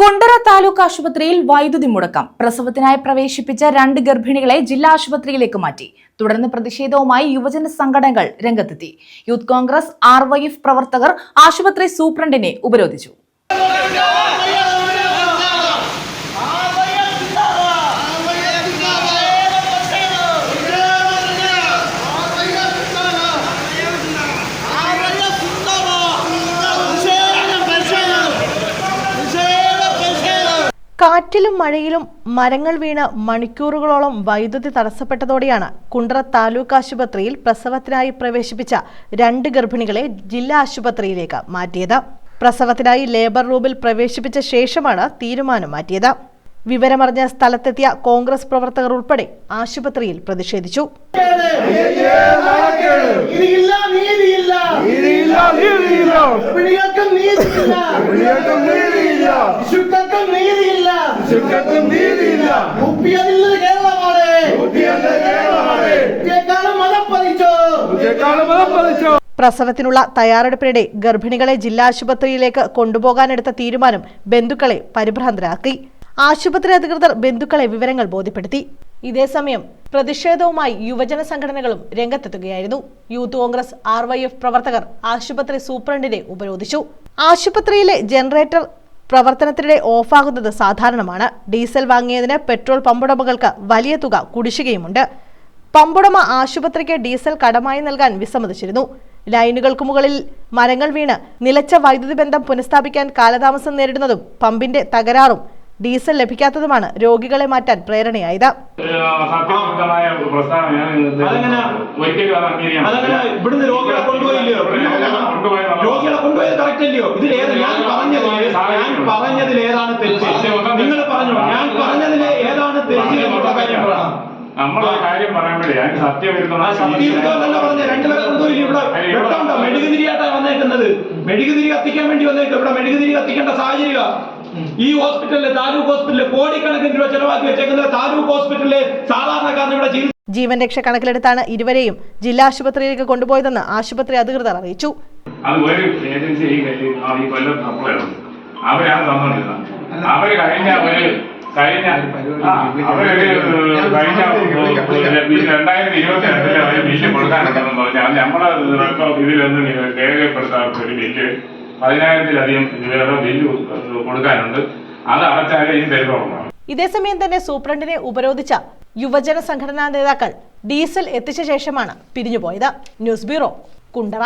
കുണ്ടറ താലൂക്ക് ആശുപത്രിയിൽ വൈദ്യുതി മുടക്കം. പ്രസവത്തിനായി പ്രവേശിപ്പിച്ച രണ്ട് ഗർഭിണികളെ ജില്ലാ ആശുപത്രിയിലേക്ക് മാറ്റി. തുടർന്ന് പ്രതിഷേധവുമായി യുവജന സംഘടനകൾ രംഗത്തെത്തി. യൂത്ത് കോൺഗ്രസ് ആർ പ്രവർത്തകർ ആശുപത്രി സൂപ്രണ്ടിനെ ഉപരോധിച്ചു. കാറ്റിലും മഴയിലും മരങ്ങൾ വീണ് മണിക്കൂറുകളോളം വൈദ്യുതി തടസ്സപ്പെട്ടതോടെയാണ് കുണ്ട്ര താലൂക്ക് ആശുപത്രിയിൽ പ്രസവത്തിനായി പ്രവേശിപ്പിച്ച രണ്ട് ഗർഭിണികളെ ജില്ലാ ആശുപത്രിയിലേക്ക് മാറ്റിയത്. പ്രസവത്തിനായി ലേബർ റൂമിൽ പ്രവേശിപ്പിച്ച ശേഷമാണ് തീരുമാനം മാറ്റിയത്. വിവരമറിഞ്ഞ സ്ഥലത്തെത്തിയ കോൺഗ്രസ് പ്രവർത്തകർ ഉൾപ്പെടെ ആശുപത്രിയിൽ പ്രതിഷേധിച്ചു. നീതിയില്ല. ശുദ്ധത്വം നീതിയില്ല. കുപ്പിയതില്ല കേരളമാണ്. കുട്ടിയല്ല കേരളമാണ്. കുട്ടിയെക്കാളും മതം പതിച്ചോ? കുട്ടിയെക്കാളും മതം പതിച്ചോ? പ്രസവത്തിനുള്ള തയ്യാറെടുപ്പിനിടെ ഗർഭിണികളെ ജില്ലാ ആശുപത്രിയിലേക്ക് കൊണ്ടുപോകാനെടുത്ത തീരുമാനം ബന്ധുക്കളെ പരിഭ്രാന്തരാക്കി. ആശുപത്രി അധികൃതർ ബന്ധുക്കളെ വിവരങ്ങൾ ബോധ്യപ്പെടുത്തി. ഇതേസമയം പ്രതിഷേധവുമായി യുവജന സംഘടനകളും രംഗത്തെത്തുകയായിരുന്നു. യൂത്ത് കോൺഗ്രസ് ആർ പ്രവർത്തകർ ആശുപത്രി സൂപ്രണ്ടിനെ ഉപരോധിച്ചു. ആശുപത്രിയിലെ ജനറേറ്റർ പ്രവർത്തനത്തിനിടെ ഓഫാകുന്നത് സാധാരണമാണ്. ഡീസൽ വാങ്ങിയതിന് പെട്രോൾ പമ്പുടമകൾക്ക് വലിയ തുക കുടിശ്ശികയുമുണ്ട്. പമ്പുടമ ആശുപത്രിക്ക് ഡീസൽ കടമായി നൽകാൻ വിസമ്മതിച്ചിരുന്നു. ലൈനുകൾക്ക് മുകളിൽ മരങ്ങൾ വീണ് നിലച്ച വൈദ്യുതി ബന്ധം പുനഃസ്ഥാപിക്കാൻ കാലതാമസം നേരിടുന്നതും പമ്പിന്റെ തകരാറും ഡീസൽ ലഭിക്കാത്തതുമാണ് രോഗികളെ മാറ്റാൻ പ്രേരണയായത്. സത്യസന്ധമായ കൊണ്ടുപോയത് കറക്റ്റ് ഇതിൽ ഏത്? ഞാൻ പറഞ്ഞത് ഞാൻ പറഞ്ഞതിൽ ഏതാണ് തെറ്റ്? നിങ്ങൾ പറഞ്ഞു. ഞാൻ പറഞ്ഞതിൽ ഏതാണ് തെറ്റ് എന്നുള്ള കാര്യം പറയണം. നമ്മളൊരു കാര്യം പറയാൻ വേണ്ടി ഞാൻ സത്യവിരുദ്ധമല്ല പറഞ്ഞ രണ്ടുപേരെ ഇവിടെ വെട്ടമുണ്ടോ? മെഴുകുതിരിയായിട്ടാണ് വന്നേക്കുന്നത്. മെഴുകുതിരി കത്തിക്കാൻ വേണ്ടി വന്നേക്കും. ഇവിടെ മെഴുകുതിരി കത്തിക്കേണ്ട സാഹചര്യം ഈ ഹോസ്പിറ്റലിലെ താലൂക്ക് ഹോസ്പിറ്റലിൽ കോടിക്കണക്കിന് രൂപ ചെലവാക്കി വെച്ചേക്കുന്നത് താലൂക്ക് ഹോസ്പിറ്റലിലെ സാധാരണക്കാരൻ ഇവിടെ ജീവൻ രക്ഷ കണക്കിലെടുത്താണ് ഇരുവരെയും ജില്ലാ ആശുപത്രിയിലേക്ക് കൊണ്ടുപോയതെന്ന് ആശുപത്രി അധികൃതർ അറിയിച്ചു. അത് ഒരു ഏജൻസി ഈ ഈ കൊല്ലം സപ്ലൈ ഉണ്ട്. അവരാണ് തന്നോണ്ടിരുന്നത് അവർ കഴിഞ്ഞ ഒരു കഴിഞ്ഞ അവരൊരു കഴിഞ്ഞ രണ്ടായിരത്തി ഇരുപത്തി രണ്ടിൽ അവർ ബില്ല് കൊടുക്കാനുണ്ടെന്ന് പറഞ്ഞാൽ നമ്മളെ റെക്കോർഡ് ഇതിലൊന്നും രേഖപ്പെടുത്താത്ത ഒരു ബില്ല് പതിനായിരത്തിലധികം രൂപയുടെ ബില്ല് കൊടുക്കാനുണ്ട്. അത് അടച്ചാലേ ഈ തരുന്നുള്ളൂ. ഇതേസമയം തന്നെ സൂപ്രണ്ടിനെ ഉപരോധിച്ച യുവജന സംഘടനാ നേതാക്കൾ ഡീസൽ എത്തിച്ച ശേഷമാണ് പിരിഞ്ഞുപോയത്. News bureau Kundara.